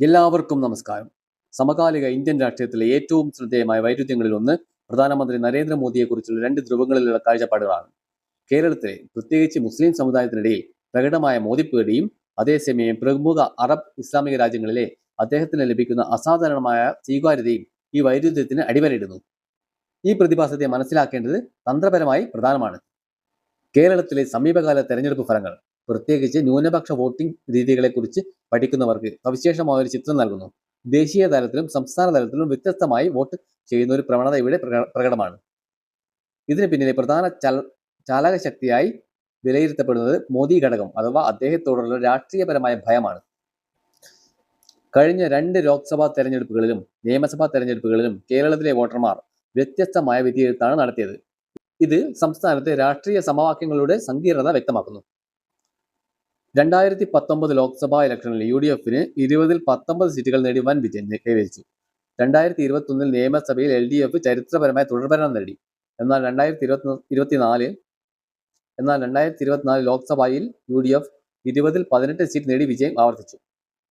എല്ലാവർക്കും നമസ്കാരം. സമകാലിക ഇന്ത്യൻ രാഷ്ട്രീയത്തിലെ ഏറ്റവും ശ്രദ്ധേയമായ വൈരുദ്ധ്യങ്ങളിൽ ഒന്ന് പ്രധാനമന്ത്രി നരേന്ദ്രമോദിയെക്കുറിച്ചുള്ള രണ്ട് ധ്രുവങ്ങളിലുള്ള കാഴ്ചപ്പാടുകളാണ്. കേരളത്തിലെ പ്രത്യേകിച്ച് മുസ്ലിം സമുദായത്തിനിടയിൽ പ്രകടമായ മോദിപ്പേടിയും അതേസമയം പ്രമുഖ അറബ് ഇസ്ലാമിക രാജ്യങ്ങളിലെ അദ്ദേഹത്തിന് ലഭിക്കുന്ന അസാധാരണമായ സ്വീകാര്യതയും ഈ വൈരുദ്ധ്യത്തിന് അടിവരയിടുന്നു. ഈ പ്രതിഭാസത്തെ മനസ്സിലാക്കേണ്ടത് തന്ത്രപരമായി പ്രധാനമാണ്. കേരളത്തിലെ സമീപകാല തെരഞ്ഞെടുപ്പ് ഫലങ്ങൾ. പ്രത്യേകിച്ച് ന്യൂനപക്ഷ വോട്ടിംഗ് രീതികളെക്കുറിച്ച് പഠിക്കുന്നവർക്ക് സവിശേഷമായ ഒരു ചിത്രം നൽകുന്നു. ദേശീയ തലത്തിലും സംസ്ഥാന തലത്തിലും വ്യത്യസ്തമായി വോട്ട് ചെയ്യുന്ന ഒരു പ്രവണത ഇവിടെ പ്രകടമാണ്. ഇതിന് പിന്നിലെ പ്രധാന ചാലകശക്തിയായി വിലയിരുത്തപ്പെടുന്നത് മോദി ഘടകം അഥവാ അദ്ദേഹത്തോടുള്ള രാഷ്ട്രീയപരമായ ഭയമാണ്. കഴിഞ്ഞ രണ്ട് ലോക്സഭാ തെരഞ്ഞെടുപ്പുകളിലും നിയമസഭാ തെരഞ്ഞെടുപ്പുകളിലും കേരളത്തിലെ വോട്ടർമാർ വ്യത്യസ്തമായ വിധിയെഴുത്താണ് നടത്തിയത്. ഇത് സംസ്ഥാനത്തെ രാഷ്ട്രീയ സമവാക്യങ്ങളുടെ സങ്കീർണത വ്യക്തമാക്കുന്നു. രണ്ടായിരത്തി പത്തൊമ്പത് ലോക്സഭാ ഇലക്ഷനിൽ യു ഡി എഫിന് ഇരുപതിൽ പത്തൊമ്പത് സീറ്റുകൾ നേടി വൻ വിജയം കൈവരിച്ചു. രണ്ടായിരത്തി ഇരുപത്തി ഒന്നിൽ നിയമസഭയിൽ എൽ ഡി എഫ് ചരിത്രപരമായ തുടർഭരണം നേടി. എന്നാൽ രണ്ടായിരത്തി ഇരുപത്തി ഇരുപത്തിനാല് എന്നാൽ രണ്ടായിരത്തി ഇരുപത്തിനാല് ലോക്സഭയിൽ യു ഡി എഫ് ഇരുപതിൽ പതിനെട്ട് സീറ്റ് നേടി വിജയം ആവർത്തിച്ചു.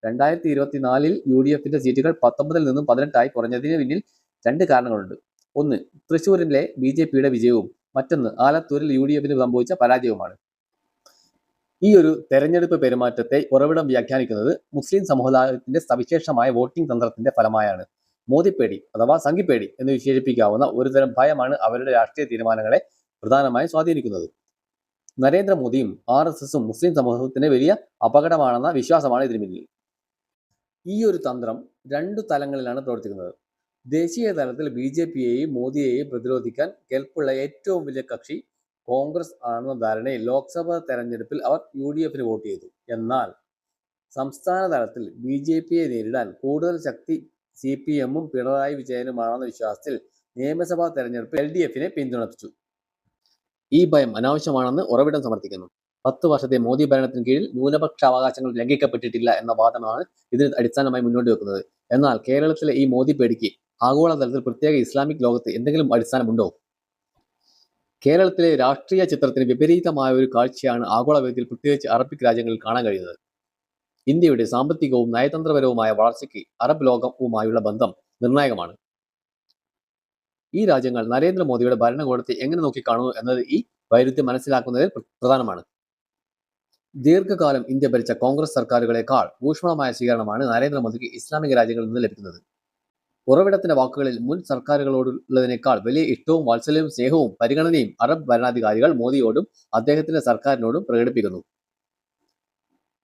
രണ്ടായിരത്തി ഇരുപത്തിനാലിൽ യു ഡി എഫിന്റെ സീറ്റുകൾ പത്തൊമ്പതിൽ നിന്നും പതിനെട്ടായി കുറഞ്ഞതിന് പിന്നിൽ രണ്ട് കാരണങ്ങളുണ്ട്. ഒന്ന് തൃശൂരിലെ ബി ജെ പിയുടെ വിജയവും. മറ്റൊന്ന് ആലത്തൂരിൽ യു ഡി എഫിന് സംഭവിച്ച പരാജയവുമാണ്. ഈ ഒരു തെരഞ്ഞെടുപ്പ് പെരുമാറ്റത്തെ ഉറവിടം വ്യാഖ്യാനിക്കുന്നത് മുസ്ലിം സമുദായത്തിന്റെ സവിശേഷമായ വോട്ടിംഗ് തന്ത്രത്തിന്റെ ഫലമായാണ്. മോദിപ്പേടി അഥവാ സംഘിപ്പേടി എന്ന് വിശേഷിപ്പിക്കാവുന്ന ഒരുതരം ഭയമാണ് അവരുടെ രാഷ്ട്രീയ തീരുമാനങ്ങളെ പ്രധാനമായും സ്വാധീനിക്കുന്നത്. നരേന്ദ്രമോദിയും ആർ എസ് എസും മുസ്ലിം സമൂഹത്തിന് വലിയ അപകടമാണെന്ന വിശ്വാസമാണ് ഇതിന് പിന്നിൽ. ഈ ഒരു തന്ത്രം രണ്ടു തലങ്ങളിലാണ് പ്രവർത്തിക്കുന്നത്. ദേശീയ തലത്തിൽ ബി ജെ പിയെയും മോദിയെയും പ്രതിരോധിക്കാൻ കെൽപ്പുള്ള ഏറ്റവും വലിയ കക്ഷി കോൺഗ്രസ് ആണെന്ന ധാരണയിൽ ലോക്സഭാ തെരഞ്ഞെടുപ്പിൽ അവർ യു ഡി എഫിന് വോട്ട് ചെയ്തു. എന്നാൽ സംസ്ഥാന തലത്തിൽ ബി ജെ പിയെ നേരിടാൻ കൂടുതൽ ശക്തി സി പി എമ്മും പിണറായി വിജയനുമാണെന്ന വിശ്വാസത്തിൽ നിയമസഭാ തെരഞ്ഞെടുപ്പിൽ എൽ ഡി എഫിനെ പിന്തുണച്ചു ഈ ഭയം അനാവശ്യമാണെന്ന് ഉറവിടം സമർത്ഥിക്കുന്നു. പത്ത് വർഷത്തെ മോദി ഭരണത്തിന് കീഴിൽ ന്യൂനപക്ഷ അവകാശങ്ങൾ ലംഘിക്കപ്പെട്ടിട്ടില്ല എന്ന വാദമാണ് ഇതിന് അടിസ്ഥാനമായി മുന്നോട്ട് വെക്കുന്നത്. എന്നാൽ കേരളത്തിലെ ഈ മോദി പേടിക്ക് ആഗോളതലത്തിൽ പ്രത്യേക ഇസ്ലാമിക് ലോകത്ത് എന്തെങ്കിലും അടിസ്ഥാനമുണ്ടോ? കേരളത്തിലെ രാഷ്ട്രീയ ചിത്രത്തിന് വിപരീതമായ ഒരു കാഴ്ചയാണ് ആഗോളവേദിയിൽ പ്രത്യേകിച്ച് അറബിക് രാജ്യങ്ങളിൽ കാണാൻ കഴിയുന്നത്. ഇന്ത്യയുടെ സാമ്പത്തികവും നയതന്ത്രപരവുമായ വളർച്ചയ്ക്ക് അറബ് ലോകവുമായുള്ള ബന്ധം നിർണായകമാണ്. ഈ രാജ്യങ്ങൾ നരേന്ദ്രമോദിയുടെ ഭരണകൂടത്തെ എങ്ങനെ നോക്കിക്കാണുന്നു എന്നത് ഈ വൈരുദ്ധ്യം മനസ്സിലാക്കുന്നതിൽ പ്ര- പ്രധാനമാണ്. ദീർഘകാലം ഇന്ത്യ ഭരിച്ച കോൺഗ്രസ് സർക്കാരുകളെക്കാൾ ഊഷ്മളമായ സ്വീകരണമാണ് നരേന്ദ്രമോദിക്ക് ഇസ്ലാമിക രാജ്യങ്ങളിൽ നിന്ന് ലഭിക്കുന്നത്. ഉറവിടത്തിന്റെ വാക്കുകളിൽ മുൻ സർക്കാരുകളോടുള്ളതിനേക്കാൾ വലിയ ഇഷ്ടവും വാത്സല്യവും സ്നേഹവും പരിഗണനയും അറബ് ഭരണാധികാരികൾ മോദിയോടും അദ്ദേഹത്തിന്റെ സർക്കാരിനോടും പ്രകടിപ്പിക്കുന്നു.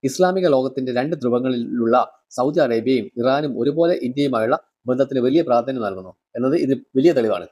ഇസ്ലാമിക ലോകത്തിന്റെ രണ്ട് ധ്രുവങ്ങളിലുള്ള സൗദി അറേബ്യയും ഇറാനും ഒരുപോലെ ഇന്ത്യയുമായുള്ള ബന്ധത്തിന് വലിയ പ്രാധാന്യം നൽകുന്നു. എന്നത് ഇത് വലിയ തെളിവാണ്.